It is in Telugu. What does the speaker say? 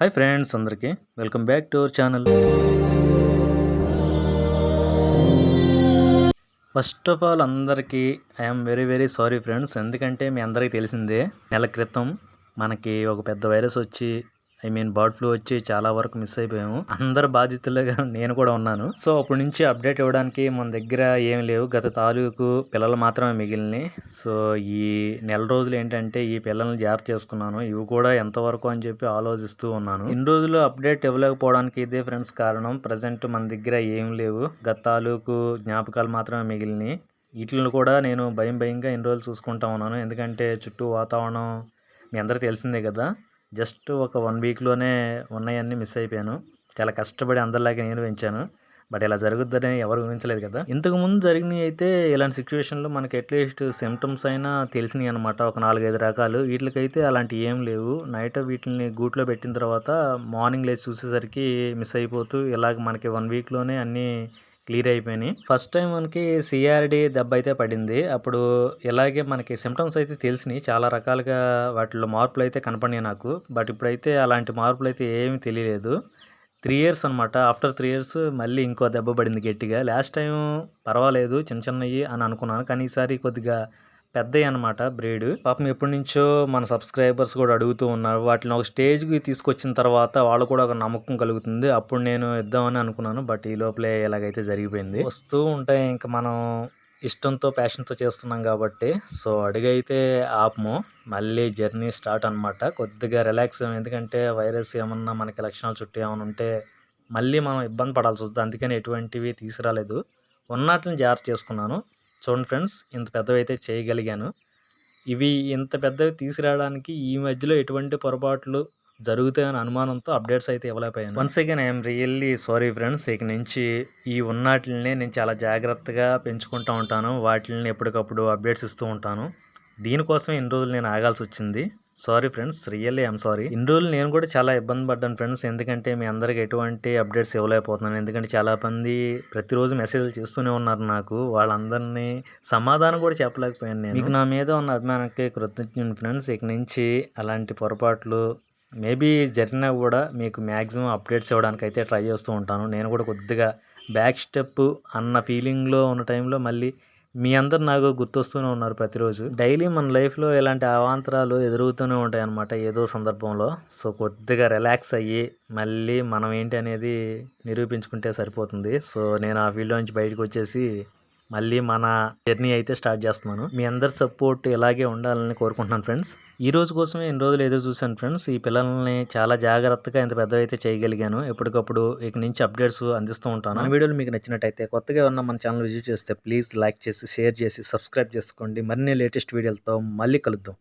హాయ్ ఫ్రెండ్స్ అందరికీ. Welcome back to our channel. First of all అందరికీ I'm very very sorry friends. ఎందుకంటే మీ అందరికీ తెలిసిందే నెల క్రితం మనకి ఒక పెద్ద వైరస్ వచ్చి ఐ మీన్ బర్డ్ ఫ్లూ వచ్చి చాలా వరకు మిస్ అయిపోయాము. అందరు బాధితులుగా నేను కూడా ఉన్నాను. సో అప్పటి నుంచి అప్డేట్ ఇవ్వడానికి మన దగ్గర ఏం లేవు. గత తాలూకు పిల్లలు మాత్రమే మిగిలినాయి సో ఈ నెల రోజులు ఏంటంటే ఈ పిల్లల్ని జాగ్రత్త చేసుకున్నాను. ఇవి కూడా ఎంతవరకు అని చెప్పి ఆలోచిస్తూ ఉన్నాను. ఇన్ని రోజులు అప్డేట్ ఇవ్వలేకపోవడానికి ఇదే ఫ్రెండ్స్ కారణం. ప్రజెంట్ మన దగ్గర ఏం లేవు. గత తాలూకు జ్ఞాపకాలు మాత్రమే మిగిలినాయి వీటిని కూడా నేను భయం భయంగా ఇన్ని రోజులు చూసుకుంటా ఉన్నాను. ఎందుకంటే చుట్టూ వాతావరణం మీ అందరికీ తెలిసిందే కదా. జస్ట్ ఒక వన్ వీక్లోనే ఉన్నాయన్నీ మిస్ అయిపోయాను. చాలా కష్టపడి అందరిలాగే నేను పెంచాను. బట్ ఇలా జరుగుద్దని ఎవరు ఊహించలేదు కదా. ఇంతకుముందు జరిగినవి అయితే ఇలాంటి సిచ్యువేషన్లో మనకి అట్లీస్ట్ సిమ్టమ్స్ అయినా తెలిసినాయి అనమాట ఒక నాలుగైదు రకాలు. వీటికైతే అలాంటి ఏం లేవు. నైట్ వీటిని గూట్లో పెట్టిన తర్వాత మార్నింగ్ లేచి చూసేసరికి మిస్ అయిపోతూ ఇలాగ మనకి వన్ వీక్లోనే అన్నీ క్లియర్ అయిపోయినాయి. ఫస్ట్ టైం మనకి సిఆర్డి దెబ్బ అయితే పడింది. అప్పుడు ఇలాగే మనకి సిమ్టమ్స్ అయితే తెలిసినాయి. చాలా రకాలుగా వాటిలో మార్పులు అయితే కనపడినాయి నాకు. బట్ ఇప్పుడైతే అలాంటి మార్పులు అయితే ఏమీ తెలియలేదు. త్రీ ఇయర్స్ అనమాట ఆఫ్టర్ త్రీ ఇయర్స్ మళ్ళీ ఇంకో దెబ్బ పడింది గట్టిగా. లాస్ట్ టైం పర్వాలేదు చిన్న చిన్నవి అని అనుకున్నాను. కానీ ఈసారి కొద్దిగా పెద్దవి అనమాట బ్రీడ్. పాపం ఎప్పటి నుంచో మన సబ్స్క్రైబర్స్ కూడా అడుగుతూ ఉన్నారు. వాటిని ఒక స్టేజ్కి తీసుకొచ్చిన తర్వాత వాళ్ళు కూడా ఒక నమ్మకం కలుగుతుంది. అప్పుడు నేను ఇద్దామని అనుకున్నాను. బట్ ఈ లోపలే ఎలాగైతే జరిగిపోయింది. వస్తూ ఉంటాయి. ఇంకా మనం ఇష్టంతో ప్యాషన్తో చేస్తున్నాం కాబట్టి. సో అడుగైతే ఆపము. మళ్ళీ జర్నీ స్టార్ట్ అనమాట కొద్దిగా రిలాక్స్ ఎందుకంటే వైరస్ ఏమన్నా మనకి లక్షణాలు చుట్టూ ఏమైనా ఉంటే మళ్ళీ మనం ఇబ్బంది పడాల్సి వస్తుంది. అందుకని ఎటువంటివి తీసుకురాలేదు. ఉన్నట్లని జాగ్రత్త చేసుకున్నాను. చూడండి ఫ్రెండ్స్ ఇంత పెద్దవి అయితే చేయగలిగాను. ఇవి ఇంత పెద్దవి తీసుకురావడానికి ఈ మధ్యలో ఎటువంటి పొరపాట్లు జరుగుతాయని అనుమానంతో అప్డేట్స్ అయితే ఇవ్వలేకపోయాను. Once again I'm really sorry friends ఇక నుంచి ఈ ఉన్నాటిని నేను చాలా జాగ్రత్తగా పెంచుకుంటూ ఉంటాను. వాటిని ఎప్పటికప్పుడు అప్డేట్స్ ఇస్తూ ఉంటాను. దీనికోసం ఇన్ని రోజులు నేను ఆగాల్సి వచ్చింది sorry friends really I'm sorry ఇన్ని రోజులు నేను కూడా చాలా ఇబ్బంది పడ్డాను ఫ్రెండ్స్ ఎందుకంటే మీ అందరికి ఎటువంటి అప్డేట్స్ ఇవ్వలేకపోతున్నాను. ఎందుకంటే చాలా మంది ప్రతిరోజు మెసేజ్లు చేస్తూనే ఉన్నారు నాకు. వాళ్ళందరినీ సమాధానం కూడా చెప్పలేకపోయాను నేను. మీకు నా మీద ఉన్న అభిమానానికి కృతజ్ఞుని ఫ్రెండ్స్ ఇక నుంచి అలాంటి పొరపాట్లు మేబీ జరిగినా కూడా మీకు మ్యాక్సిమం అప్డేట్స్ ఇవ్వడానికి అయితే ట్రై చేస్తూ ఉంటాను. నేను కూడా కొద్దిగా బ్యాక్ స్టెప్ అన్న ఫీలింగ్లో ఉన్న టైంలో మళ్ళీ మీ అందరు నాకు గుర్తొస్తూనే ఉన్నారు ప్రతిరోజు. డైలీ మన లైఫ్లో ఇలాంటి అవాంతరాలు ఎదురుగుతూనే ఉంటాయి అన్నమాట ఏదో సందర్భంలో. సో కొద్దిగా రిలాక్స్ అయ్యి మళ్ళీ మనం ఏంటి అనేది నిరూపించుకుంటే సరిపోతుంది. సో నేను ఆ ఫీల్డ్ నుంచి బయటకు వచ్చేసి మళ్ళీ మన జర్నీ అయితే స్టార్ట్ చేస్తున్నాను. మీ అందరి సపోర్ట్ ఇలాగే ఉండాలని కోరుకుంటున్నాను ఫ్రెండ్స్. ఈ రోజు కోసమే ఎన్ని రోజులు ఏదో చూశాను ఫ్రెండ్స్. ఈ పిల్లల్ని చాలా జాగ్రత్తగా ఇంత పెద్దవైతే చేయగలిగాను. ఎప్పటికప్పుడు ఇక నుంచి అప్డేట్స్ అందిస్తూ ఉంటాను. మన వీడియోలు మీకు నచ్చినట్టయితే కొత్తగా ఉన్న మన ఛానల్ విజిట్ చేస్తే ప్లీజ్ లైక్ చేసి షేర్ చేసి సబ్స్క్రైబ్ చేసుకోండి. మరిన్ని లేటెస్ట్ వీడియోలతో మళ్ళీ కలుద్దాం.